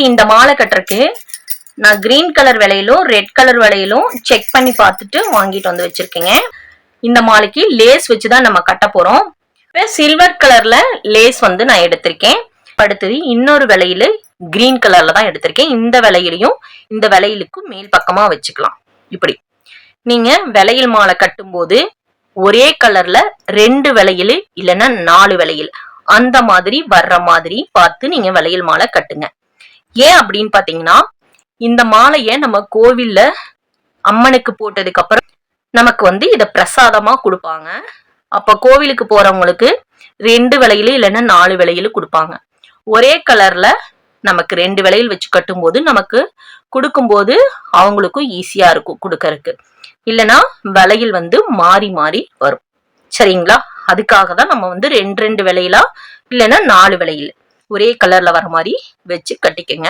இப்போ இந்த மாலை கட்டுறக்கு நான் கிரீன் கலர் விலையிலும் ரெட் கலர் விலையிலும் செக் பண்ணி பார்த்துட்டு வாங்கிட்டு வந்து வச்சிருக்கேங்க. இந்த மாலைக்கு லேஸ் வச்சு தான் நம்ம கட்ட போகிறோம் இப்போ சில்வர் கலர்ல லேஸ் வந்து நான் எடுத்திருக்கேன். அடுத்தது இன்னொரு விலையில கிரீன் கலர்ல தான் எடுத்திருக்கேன். இந்த விலையிலையும் இந்த விலையிலுக்கும் மேல் பக்கமாக வச்சுக்கலாம். இப்படி. நீங்கள் விலையில் மாலை கட்டும்போது ஒரே கலர்ல ரெண்டு விலையில் இல்லைன்னா நாலு விலையில் அந்த மாதிரி வர்ற மாதிரி பார்த்து நீங்கள் விலையில் மாலை கட்டுங்க. ஏன் அப்படின்னு பாத்தீங்கன்னா இந்த மாலையை நம்ம கோவில்ல அம்மனுக்கு போட்டதுக்கு அப்புறம் நமக்கு வந்து இத பிரசாதமா கொடுப்பாங்க. அப்ப கோவிலுக்கு போறவங்களுக்கு ரெண்டு விலையில இல்லைன்னா நாலு விலையில கொடுப்பாங்க. ஒரே கலர்ல நமக்கு ரெண்டு விலையில் வச்சு கட்டும்போது நமக்கு கொடுக்கும்போது அவங்களுக்கும் ஈஸியா இருக்கும் கொடுக்கறதுக்கு. இல்லைன்னா விலையில் வந்து மாறி மாறி வரும். சரிங்களா? அதுக்காக தான் நம்ம வந்து ரெண்டு ரெண்டு விலையிலா இல்லைன்னா நாலு விலையில். ஒரே கலர்ல வர மாதிரி வச்சு கட்டிக்கங்க.